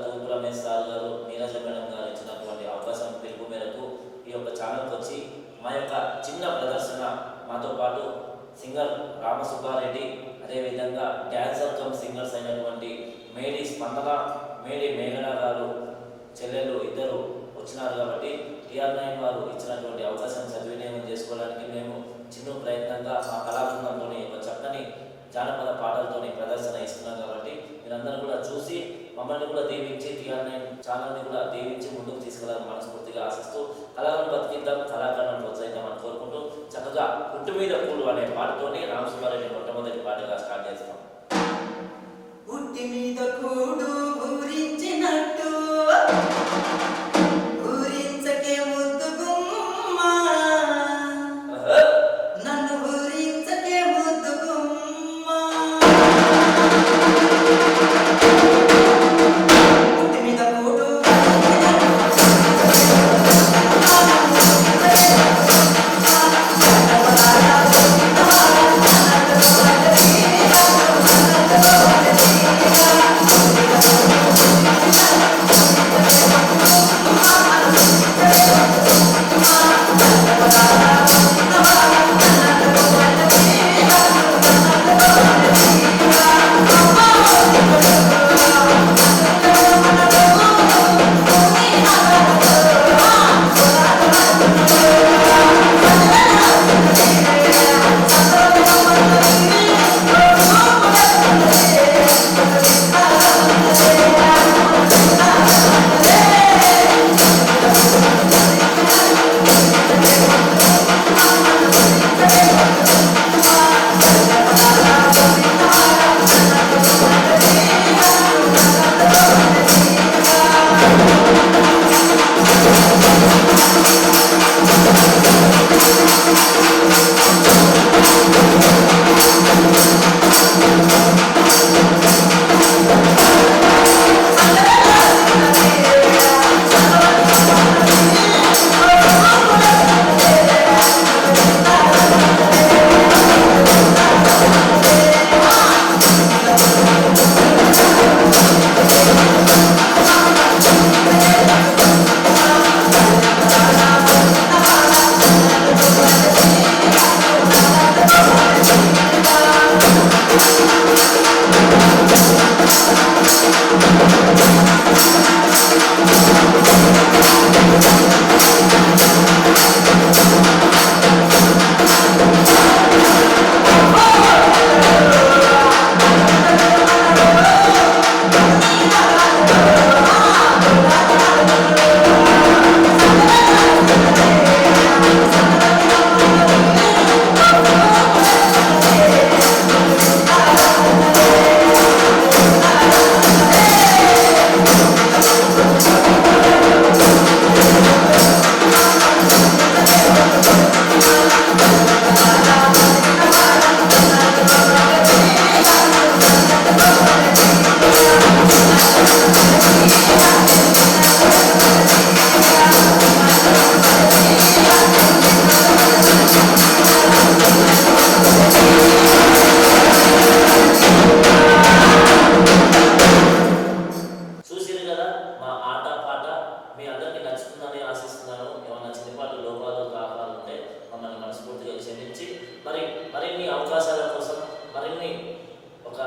తూర్పుల మేసాల్ గారు నీరజ మేడం గారు ఇచ్చినటువంటి అవకాశం పిలుపు మేరకు ఈ యొక్క ఛానల్కి వచ్చి మా యొక్క చిన్న ప్రదర్శన మాతో పాటు సింగర్ రామసుబ్బారెడ్డి అదేవిధంగా డ్యాన్సర్ కమ్ సింగర్స్ అయినటువంటి మేడీ స్పందన మేడీ మేఘన గారు చెల్లెలు ఇద్దరు వచ్చినారు కాబట్టి టిఆర్ నైన్ వారు ఇచ్చినటువంటి అవకాశం సద్వినియోగం చేసుకోవడానికి మేము చిన్న ప్రయత్నంగా మా కళాబృందంలోని ఒక చక్కని జానపద పాటలతోని ప్రదర్శన ఇస్తున్నాం కాబట్టి మీరందరూ కూడా చూసి మమ్మల్ని కూడా దీవించి టిఆర్ నైన్ ఛానల్ని కూడా దీవించి ముందుకు తీసుకెళ్ళాలని మనస్ఫూర్తిగా ఆశిస్తూ కళలను బతికిద్దాం కళాకారులను ప్రోత్సహిద్దామని కోరుకుంటూ చక్కగా పుట్టు మీద పూలు అనే పాటతోనే రామసుబ్బారెడ్డి మొట్టమొదటి మరి మరిన్ని అవకాశాల కోసం మరిన్ని ఒక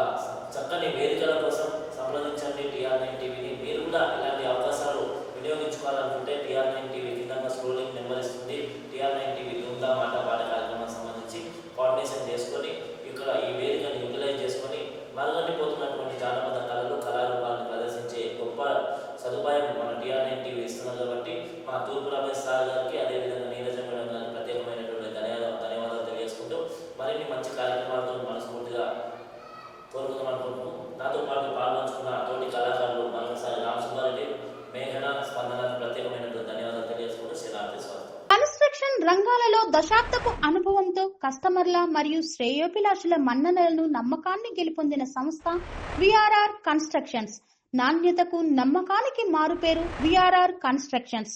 చక్కని వేదికల కోసం సంప్రదించండి టీఆర్ నైన్ టీవీని. మీరు కూడా ఇలాంటి అవకాశాలు వినియోగించుకోవాలనుకుంటే టీఆర్ నైన్ టీవీ కింద స్క్రోలింగ్ నెంబర్ ఇస్తుంది. టీఆర్ నైన్ టీవీ దూందా మాట పాట కార్యక్రమానికి సంబంధించి కోఆర్డినేషన్ చేసుకొని ఇక్కడ ఈ వేదికను యూటిలైజ్ చేసుకొని మరగండిపోతున్నటువంటి జానపద కళలు కళారూపాలను ప్రదర్శించే గొప్ప సదుపాయం మన టీఆర్ నైన్ టీవీ ఇస్తున్నారు కాబట్టి మా తూర్పు రమేష్ సార్ గారికి అదే నీరజ మేడం గారికి ప్రత్యేకమైనటువంటి ధన్యవాదాలు ధన్యవాదాలు తెలియజేసుకుంటూ మరిన్ని మంచి కార్యక్రమాలతో మనస్ఫూర్తిగా కోరుకుందాం అనుకుంటున్నాం నాతో పాటు పాల్గొంచుకున్న తోటి కళాకారులు మరొకసారి రామ్ మేఘన స్పందన ప్రత్యేకమైనటువంటి ధన్యవాదాలు తెలియజేసుకుంటూ శ్రీరామ్ కన్స్ట్రక్షన్ రంగాలలో దశాబ్దపు అనుభవంతో కస్టమర్ల మరియు శ్రేయోభిలాషుల మన్ననలను నమ్మకాన్ని గెలుపొందిన సంస్థ విఆర్ఆర్ కన్స్ట్రక్షన్స్. నాణ్యతకు నమ్మకానికి మారుపేరు VRR constructions.